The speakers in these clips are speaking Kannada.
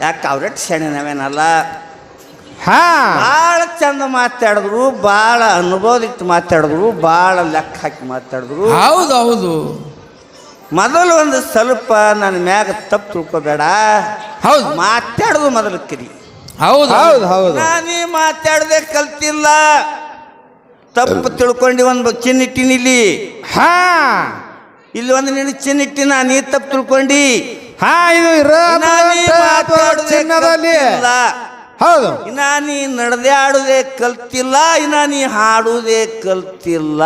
ಯಾಕೆ ಅವ್ರೆಟ್ ಶೆಣೆ ನಾವೇನಲ್ಲ ಹಾ. ಭಾಳ ಚಂದ ಮಾತಾಡಿದ್ರು ಭಾಳ ಅನುಭವದಿಟ್ಟು ಮಾತಾಡಿದ್ರು ಭಾಳ ಲೆಕ್ಕ ಹಾಕಿ ಮಾತಾಡಿದ್ರು. ಹೌದು ಹೌದು. ಮೊದಲು ಒಂದು ಸ್ವಲ್ಪ ನನ್ನ ಮ್ಯಾಗ ತಪ್ಪು ತಿಳ್ಕೊಬೇಡ. ಹೌದು. ಮಾತಾಡೋದು ಮೊದಲು ಕಿರಿ. ಹೌದು ಹೌದು ಹೌದು. ನಾನೇ ಮಾತಾಡದೆ ಕಲ್ತಿಲ್ಲ. ತಪ್ಪು ತಿಳ್ಕೊಂಡು ಒಂದು ಚಿನ್ನಿಟ್ಟಿನಿ ಇಲ್ಲಿ ಹಾ. ಇಲ್ಲಿ ಒಂದು ನಿನ್ನ ಚಿನ್ನಿಟ್ಟಿನ ನೀ ತಪ್ಪು ತಿಳ್ಕೊಂಡಿ. ಹಾ ಇದು ಇರೋ ಚಿನ್ನದಲ್ಲಿ. ಹೌದು. ಇನ್ನ ನೀ ನಡೆದಾಡುದೇ ಕಲ್ತಿಲ್ಲ ಇನ್ನ ನೀ ಹಾಡುವುದೇ ಕಲ್ತಿಲ್ಲ.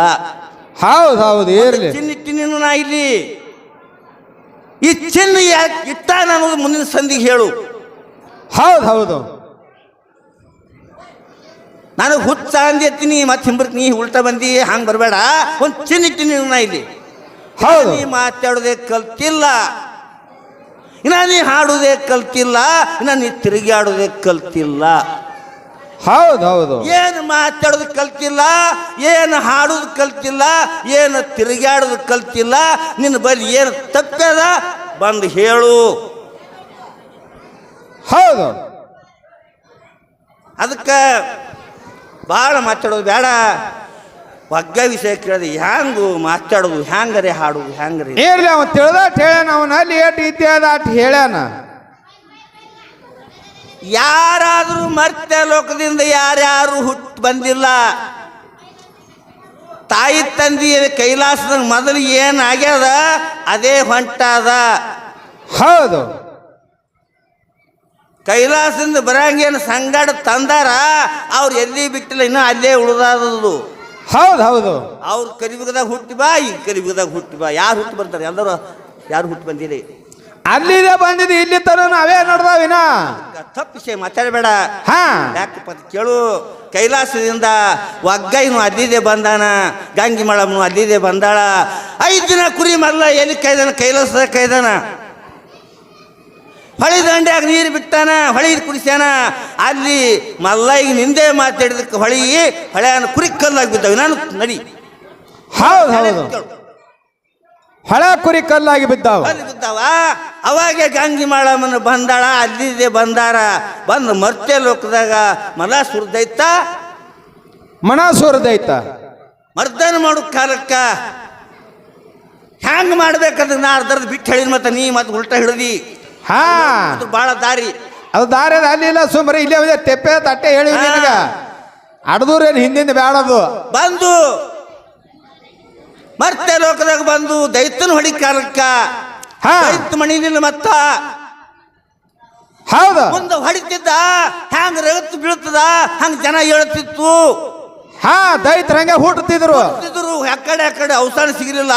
ಹೌದು ಹೌದು ಇರ್ಲಿ. ಚಿನ್ನಿಟ್ಟಿನ ನಾ ಇಲ್ಲಿ. ಈ ಚಿನ್ನ ಯಾಕೆ ಇಟ್ಟ ನಾನು ಮುಂದಿನ ಸಂದಿಗೆ ಹೇಳು. ಹೌದು ಹೌದು. ನಾನು ಹುಚ್ಚ ಅಂದಿರ್ತೀನಿ ಮತ್ತೆ ಹಿಂಬರ್ಕ್ ನೀ ಉಲ್ಟಾ ಬಂದಿ ಹಂಗೆ ಬರಬೇಡ. ಒಂದು ಚಿನ್ನಿಟ್ಟಿನ ನಾ ಇಲ್ಲಿ. ಹೌದು. ನೀ ಮಾತಾಡೋದೇ ಕಲ್ತಿಲ್ಲ. ಇನ್ನ ನೀ ಹಾಡುವುದೇ ಕಲ್ತಿಲ್ಲ ನಾನು ನೀ ತಿರುಗಾಡೋದೇ ಕಲ್ತಿಲ್ಲ. ಹೌದು ಹೌದು. ಏನು ಮಾತಾಡೋದು ಕಲ್ತಿಲ್ಲ ಏನು ಹಾಡೋದು ಕಲ್ತಿಲ್ಲ ಏನು ತಿರುಗಾಡೋದು ಕಲ್ತಿಲ್ಲ ನಿನ್ನ ಬಳಿ ಏನು ತಪ್ಪದ ಬಂದು ಹೇಳು. ಹೌದು. ಅದಕ್ಕೆ ಭಾಳ ಮಾತಾಡೋದು ಬೇಡ. ಒಗ್ಗ ವಿಷಯ ಕೇಳಿದೆ ಹ್ಯಾಂಗು ಮಾತಾಡೋದು ಹ್ಯಾಂಗರೆ ಹಾಡೋದು ಹ್ಯಾಂಗರೆ? ಇರ್ಲಿ ಅವ ತಿಳ್ದಾಟ್ ಹೇಳ್ಯಾನ ಅವನ ಲೇಟ್ ಇತ್ಯಾದ ಅಟ್ ಹೇಳ್ಯಾನ? ಯಾರಾದರೂ ಮರ್ತ್ಯ ಲೋಕದಿಂದ ಯಾರ್ಯಾರು ಹುಟ್ಟು ಬಂದಿಲ್ಲ ತಾಯಿ ತಂದಿ ಕೈಲಾಸದ ಮೊದಲು ಏನು ಆಗ್ಯದ ಅದೇ ಹೊಂಟಾದ. ಹೌದು. ಕೈಲಾಸದಿಂದ ಬರಂಗೇನು ಸಂಗಡ ತಂದಾರ ಅವ್ರು ಎಲ್ಲಿ ಬಿಟ್ಟಿಲ್ಲ ಇನ್ನೂ ಅಲ್ಲೇ ಉಳಿದಾದದು ಹೌದು ಹೌದು. ಅವ್ರು ಕರಿಬುಗದಾಗ ಹುಟ್ಟಿ ಬಾ ಈ ಕರಿಬುಗದಾಗ ಹುಟ್ಟಿ ಬಾ. ಯಾರು ಹುಟ್ಟು ಬರ್ತಾರೆ ಎಲ್ಲರೂ ಯಾರು ಹುಟ್ಟು ಬಂದಿರಿ? ಅಲ್ಲಿದೆ ಬಂದಿದೆ ಇಲ್ಲಿ ತರ ನಾವೇ ನೋಡ್ದಾವಿನ ತಪ್ಪು ವಿಷಯ ಮಾತಾಡಬೇಡ. ಹಾ. ಯಾಕಪ್ಪ ಅಂತ ಕೇಳು. ಕೈಲಾಸದಿಂದ ಒಗ್ಗೈನು ಅಲ್ಲಿದೆ ಬಂದಾನ ಗಂಗಿ ಮಳಮ್ನು ಅಲ್ಲಿದೆ ಬಂದಾಳ. ಐದು ದಿನ ಕುರಿ ಮಲ್ಲ ಎಲ್ಲಿ ಕೈದಾನ? ಕೈಲಾಸದಾಗ ಕೈದಾನ. ಹೊಳಿ ದಂಡ್ಯಾಗ ನೀರು ಬಿಟ್ಟಾನ ಹೊಳಿ ಕುಡಿಸ್ಯಾನ ಅಲ್ಲಿ ಮಲ್ಲ ಈಗ ನಿಂದೆ ಮಾತಾಡಿದಕ್ಕೆ ಹೊಳಿ ಹೊಳೆಯನ್ನು ಕುರಿ ಕಲ್ಲಾಗಿ ಬಿದ್ದಾವೆ. ನಾನು ನಡಿ. ಹೌದು ಹೌದು. ಹಳೆ ಕುರಿ ಕಲ್ಲಾಗಿ ಬಿದ್ದಾವ. ಅಲ್ಲಿ ಬಿದ್ದಾವ. ಅವಾಗೆ ಗಂಗಿ ಮಾಡಮ್ಮನ ಬಂದಾಳ ಅಲ್ಲಿದೆ ಬಂದಾರ. ಬಂದು ಮರ್ತೆ ಲೋಕದಾಗ ಮನ ಸುರ್ದೈತ. ಮನ ಸುರದೈತ. ಮರ್ದನ ಮಾಡು ಕಾಲಕ್ಕ. ಹ್ಯಾಂಗ ಮಾಡ್ಬೇಕಂದ್ರೆ ನಾ ಅರ್ಧರ್ದು ಬಿಟ್ಟು ಹೇಳಿದ್ ಮತ್ತೆ ನೀ ಮತ್ತೆ ಉಲ್ಟಾ ಹಿಡ್ದಿ. ಹಾ. ಅದು ಭಾಳ ದಾರಿ. ಅದು ದಾರಿ ಅಲ್ಲಿ ಇಲ್ಲ ಸುಮ್ರಿ ಇಲ್ಲೇ ಇದೆ ತೆಪ್ಪೆ ತಟ್ಟೆ ಹೇಳಿ. ನಿನಗ. ಅಡ್ದೂರೇನು ಹಿಂದಿಂದ ಬೇಡದು ಬಂದು. ಮತ್ತೆ ಲೋಕದಾಗ ಬಂದು ದೈತನ ಹೊಡಿ ಕಾರಕ್ಕ ಹಾ. ದೈತ ಮಣಿಲಿಲ್ಲ ಮತ್ತ. ಹೌದು. ಮುಂದೆ ಹೊಡಿತಿದ್ದ ಹ್ಯಾಂಗ ರಗತ್ತು ಬೀಳ್ತದ ಹಂಗ ಜನ ಹೇಳ್ತಿತ್ತು ಹಾ ದೈತ್ರ ಹಂಗೆ ಹುಟ್ಟುತ್ತಿದ್ರು ಇದ್ರು ಯಾಕಡೆ ಯಾಕಡೆ ಅವಸಾನ ಸಿಗಲಿಲ್ಲ.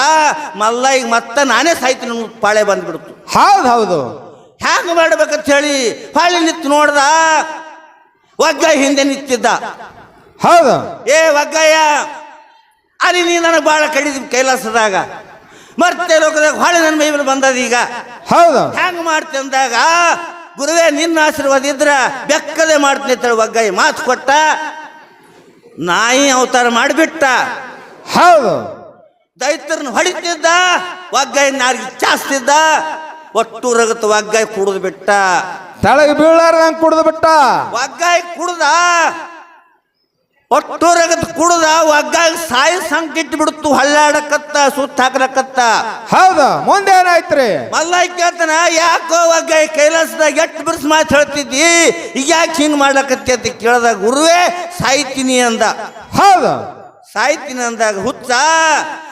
ಮಲ್ಲ ಈಗ ಮತ್ತೆ ನಾನೇ ಸಾಯ್ತೀನಿ ಪಾಳೆ ಬಂದ್ಬಿಡ್ತು. ಹೌದು ಹೌದು. ಹ್ಯಾಂಗ ಮಾಡ್ಬೇಕಂತ ಹೇಳಿ ಹಳ್ಳಿ ನಿಂತು ನೋಡ್ದ. ಒಗ್ಗ ಹಿಂದೆ ನಿಂತಿದ್ದ. ಹೌದ. ಏ ಒಗ್ಗಯ್ಯ ಅಲ್ಲಿ ನೀ ನನಗೆ ಭಾಳ ಕಡಿದ ಕೈಲಾಸದಾಗ. ಮರ್ತೆ ಲೋಕದಾಗ ಹೊಳೆ ನನ್ನ ಮೈ ಮೇಲೆ ಬಂದದ ಈಗ. ಹೌದು. ಹ್ಯಾಂಗ ಮಾಡ್ತಿ ಅಂದಾಗ ಗುರುವೇ ನಿನ್ನ ಆಶೀರ್ವಾದ ಇದ್ರ ಬೆಕ್ಕದೆ ಮಾಡ್ತೀನಿ ಅಂತೇಳಿ ಒಗ್ಗಯ್ಯ ಮಾತು ಕೊಟ್ಟ. ನಾಯಿ ಅವತಾರ ಮಾಡಿಬಿಟ್ಟ. ಹೌದು. ದೈತ್ಯರನ್ನ ಹೊಡಿತಿದ್ದ ಒಗ್ಗಯ್ಯ ನಾರಿಗೆ ಚಾಸ್ತಿದ್ದ. ಒಟ್ಟು ರಗತ ಒಗ್ಗಾಯಿ ಕುಡಿದು ಬಿಟ್ಟ. ತೆಳಗ್ ಬೀಳಾರ್ದಂಗ್ ಕುಡಿದು ಬಿಟ್ಟ. ಒಗ್ಗಾಯಿ ಕುಡ್ದ. ಒಟ್ಟು ರಗತ ಕುಡ್ದ ವಗ್ಗಾಯಿ ಸಾಯಿ ಸಂಕಿಟ್ಟು ಬಿಡ್ತು ಹಳ್ಳಾಡಕತ್ತ ಸುತ್ತ ಹಾಕಲಕತ್ತ. ಹೌದ ಮುಂದೆ ಏನಾಯ್ತ್ರಿ ಮಲ್ಲಾಯ್ ಕೇಳ್ತಾನ ಯಾಕೋ ಒಗ್ಗಾಯಿ ಕೈಲಾಸದಾಗ ಎಷ್ಟು ಬಿರ್ಸ್ ಮಾತು ಹೇಳ್ತಿದ್ದಿ? ಈಗ ಯಾಕೆ ಹಿಂಗ್ ಮಾಡ್ಲಕತ್ತಿ ಅಂತ ಕೇಳ್ದಾಗ ಗುರುವೇ ಸಾಯ್ತೀನಿ ಅಂದ. ಹೌದು. ಸಾಯ್ತೀನಿ ಅಂದಾಗ ಹುಚ್ಚ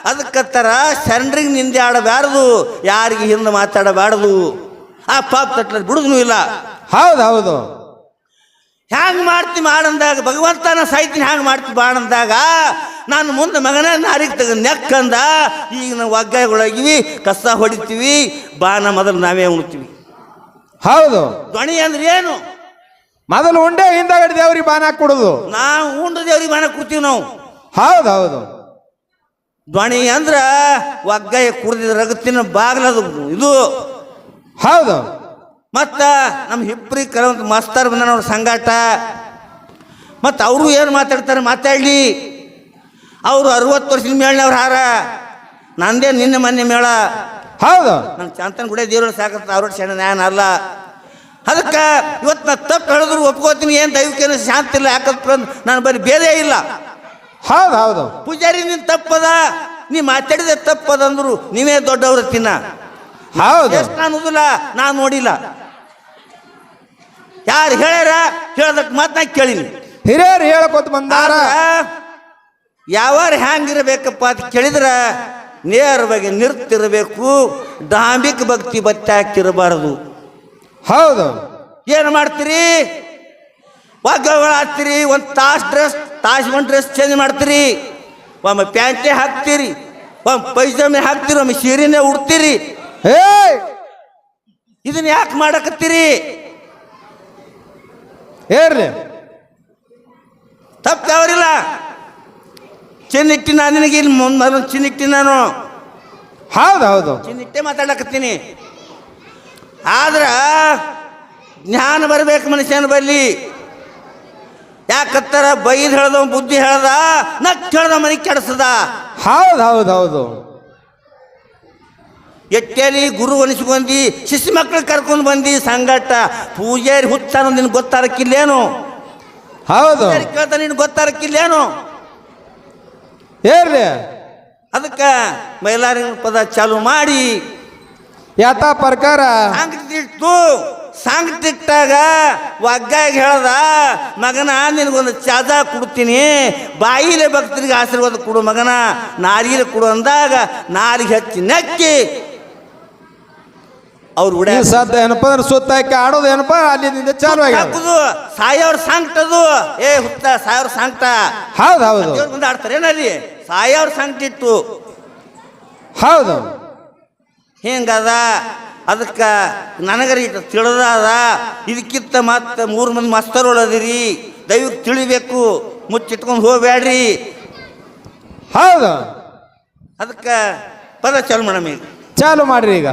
ಅದಕ್ಕತ್ತರ ಶರಣರಿಗೆ ನಿಂದೆ ಆಡಬಾರ್ದು ಯಾರಿಗೆ ಹಿಂದೆ ಮಾತಾಡಬಾರದು. ಆ ಪಾಪ ತಟ್ಲ ಬಿಡುದೂ ಇಲ್ಲ. ಹೌದು ಹೌದು. ಹ್ಯಾಂಗ ಮಾಡ್ತಿ ಮಾಡಂದಾಗ ಭಗವಂತನ ಸಾಯ್ತೀನಿ ಹ್ಯಾಂಗ ಮಾಡ್ತಿ ಬಾಣಂದಾಗ ನಾನು ಮುಂದೆ ಮಗನ ನಾರಿಗೆ ತೆಗೆದು ನೆಕ್ಕಂದ ಈಗ ನಾವು ಒಗ್ಗಾಯಿಗಳಾಗಿವಿ ಕಸ ಹೊಡಿತೀವಿ ಬಾಣ ಮೊದಲು ನಾವೇ ಉಣ್ತೀವಿ. ಹೌದು. ಧ್ವನಿ ಅಂದ್ರೆ ಏನು? ಮೊದಲು ಉಂಡೆ ಹಿಂದಗಡೆ ದೇವ್ರಿಗೆ ಬಾಣ ಕೊಡೋದು. ನಾವು ಉಂಡ ದೇವ್ರಿಗೆ ಬಾಣ ಕೊಡ್ತೀವಿ ನಾವು. ಹೌದು ಹೌದು. ಧ್ವನಿ ಅಂದ್ರ ಒಗ್ಗೈ ಕುಡ್ದಿದ ರಗತ್ತಿನ ಬಾಗ್ಲದು ಇದು. ಹೌದು ಮತ್ತ ನಮ್ಮ ಹಿಬ್ರಿ ಕೆಲವೊಂದು ಮಾಸ್ತರ್ ಬಂದ ಅವ್ರ ಸಂಗಾಟ. ಮತ್ತು ಅವರು ಏನು ಮಾತಾಡ್ತಾರೆ ಮಾತಾಡಲಿ. ಅವರು ಅರವತ್ತು ವರ್ಷದ ಮೇಳನವ್ರು ಹಾರ. ನಂದೇ ನಿನ್ನೆ ಮೊನ್ನೆ ಮೇಳ. ಹೌದು ನನ್ನ ಚಾಂತನ ಗುಡಿ ದೇವ್ರ ಸಾಕತ್ತ ಅವ್ರ ಶರಣ ನಾನು ಅಲ್ಲ. ಅದಕ್ಕೆ ಇವತ್ತು ನಾ ತಪ್ಪು ಹೇಳಿದ್ರು ಒಪ್ಕೋತೀನಿ ಏನು ದೈವಕ್ಕೇನು ಶಾಂತಿ ಇಲ್ಲ ಯಾಕಂದ್ರೆ ನಾನು ಬರೀ ಬೇರೆ ಇಲ್ಲ. ಹೌದು ಹೌದು ಪೂಜಾರಿ ನಿನ್ ತಪ್ಪದ. ನೀ ಮಾತಾಡಿದ ತಪ್ಪದ ಅಂದ್ರು ನೀವೇ ದೊಡ್ಡವ್ರ ತಿನ್ನ. ಹೌದು. ಎಷ್ಟು ಅನ್ನೋದಿಲ್ಲ ನಾನು ನೋಡಿಲ್ಲ. ಯಾರು ಹೇಳ್ಯಾರ ಹೇಳ್ದಕ್ಕೆ ಮತ್ತೆ ನಾ ಕೇಳಿನಿ. ಹಿರಿಯರು ಹೇಳ್ಕೊತ ಬಂದಾರ. ಯಾವಾರ ಹ್ಯಾಂಗಿರ್ಬೇಕಪ್ಪ ಅಂತ ಕೇಳಿದ್ರ ನೇರವಾಗಿ ನಿರ್ತಿರಬೇಕು ಡಾಂಬಿಕ್ ಭಕ್ತಿ ಬತ್ತಾಕಿರಬಾರದು ಹೌದು. ಏನು ಮಾಡ್ತೀರಿ? ಒಗ್ಗಗಳು ಹಾಕ್ತೀರಿ ಒಂದು ತಾಸು ಡ್ರೆಸ್ ತಾಸು ಒಂದು ಡ್ರೆಸ್ ಚೇಂಜ್ ಮಾಡ್ತೀರಿ. ಒಮ್ಮೆ ಪ್ಯಾಂಟೇ ಹಾಕ್ತೀರಿ. ಒಮ್ಮೆ ಪೈಜಾಮೆ ಹಾಕ್ತೀರಿ. ಒಮ್ಮೆ ಸೀರೆನೇ ಉಡ್ತೀರಿ. ಏಯ್! ಇದನ್ನ ಯಾಕೆ ಮಾಡಕತ್ತೀರಿ? ಏರ್ರಿ ತಪ್ಪು ಯಾವ್ರಿಲ್ಲ. ಚಿನ್ನಿಟ್ಟಿ ನಾನು ನಿನಗೆ ಇಲ್ಲಿ ಮೊದಲು ಚಿನ್ನಿಟ್ಟಿ ನಾನು. ಹೌದು ಹೌದು ಚಿನ್ನಿಟ್ಟೆ ಮಾತಾಡಕತ್ತೀನಿ. ಆದ್ರೆ ಜ್ಞಾನ ಬರಬೇಕು ಮನುಷ್ಯನ ಬಲ್ಲಿ. ಯಾಕತ್ತಾರ ಬೈದ್ ಹೇಳ್ದ ಬುದ್ಧಿ ಹೇಳ್ದ ನಕ್ ಹೇಳ್ದ ಮನೆ ಕೆಡಿಸದ? ಹೌದು ಹೌದು ಹೌದು. ಎಟ್ಟೇಲಿ ಗುರು ಅನಿಸ್ಕೊಂಡಿ ಶಿಶು ಮಕ್ಳು ಕರ್ಕೊಂಡು ಬಂದಿ ಸಂಗಟ ಪೂಜಾರಿ ಹುತ್ತಾನ ನಿನ್ ಗೊತ್ತಾರಕ್ಕಿಲ್ಲೇನು? ಹೌದು. ಕೇಳ್ತಾನೆ ನಿನ್ಗೆ ಗೊತ್ತಾರಕ್ಕಿಲ್ಲೇನು? ಹೇಳ್ರಿ ಅದಕ್ಕೆ ಮೈಲಾರಿ ಪದ ಚಾಲು ಮಾಡಿ. ಯಾತಾ ಪ್ರಕಾರ? ಸಾಂಗತಿಟ್ಟಾಗ ಒಗ್ಗಾಗಿ ಹೇಳ್ದ ಮಗನ ನಿನಗೊಂದು ಚದ ಕೊಡ್ತೀನಿ. ಬಾಯಿಲೆ ಭಕ್ತರಿಗೆ ಆಶೀರ್ವಾದ ಕೊಡು ಮಗನ. ನಾರಿಯಲ್ಲಿ ಕೊಡು ಅಂದಾಗ ನಾರಿಗೆ ಹಚ್ಚಿ ನೆಕ್ಕಿ. ಅವ್ರು ಉಡ ಸದ್ದ ಏನಪ್ಪ? ಅಂದ್ರೆ ಸುತ್ತ ಹಾಕಿ ಆಡೋದು ಏನಪ್ಪ? ಅಲ್ಲಿಂದ ಚಾಲು ಹಾಕುದು ಸಾಯವ್ರ ಸಾಂಗ್ಟದು ಏ ಹುತ್ತ ಸಾಯವ್ರ ಸಾಂಗ್ಟ ಹೌದು ಹೌದು ಮುಂದೆ ಆಡ್ತಾರೆ ಏನಲ್ಲಿ? ಸಾಯವ್ರ ಸಾಂಗ್ತಿತ್ತು ಹೌದು. ಹಿಂಗದ. ಅದಕ್ಕೆ ನನಗರ ಇಟ್ಟು ತಿಳಿದಾದ? ಇದಕ್ಕಿಂತ ಮತ್ತೆ ಮೂರು ಮಂದಿ ಮಾಸ್ತರ್ ಒಳದಿರಿ ದಯವಿಟ್ಟು ತಿಳಿಬೇಕು. ಮುಚ್ಚಿಟ್ಕೊಂಡು ಹೋಗ್ಬೇಡ್ರಿ ಹೌದು. ಅದಕ್ಕೆ ಪದ ಚಾಲು ಮೇಡಮ್ ಈಗ. ಚಾಲು ಮಾಡ್ರಿ ಈಗ.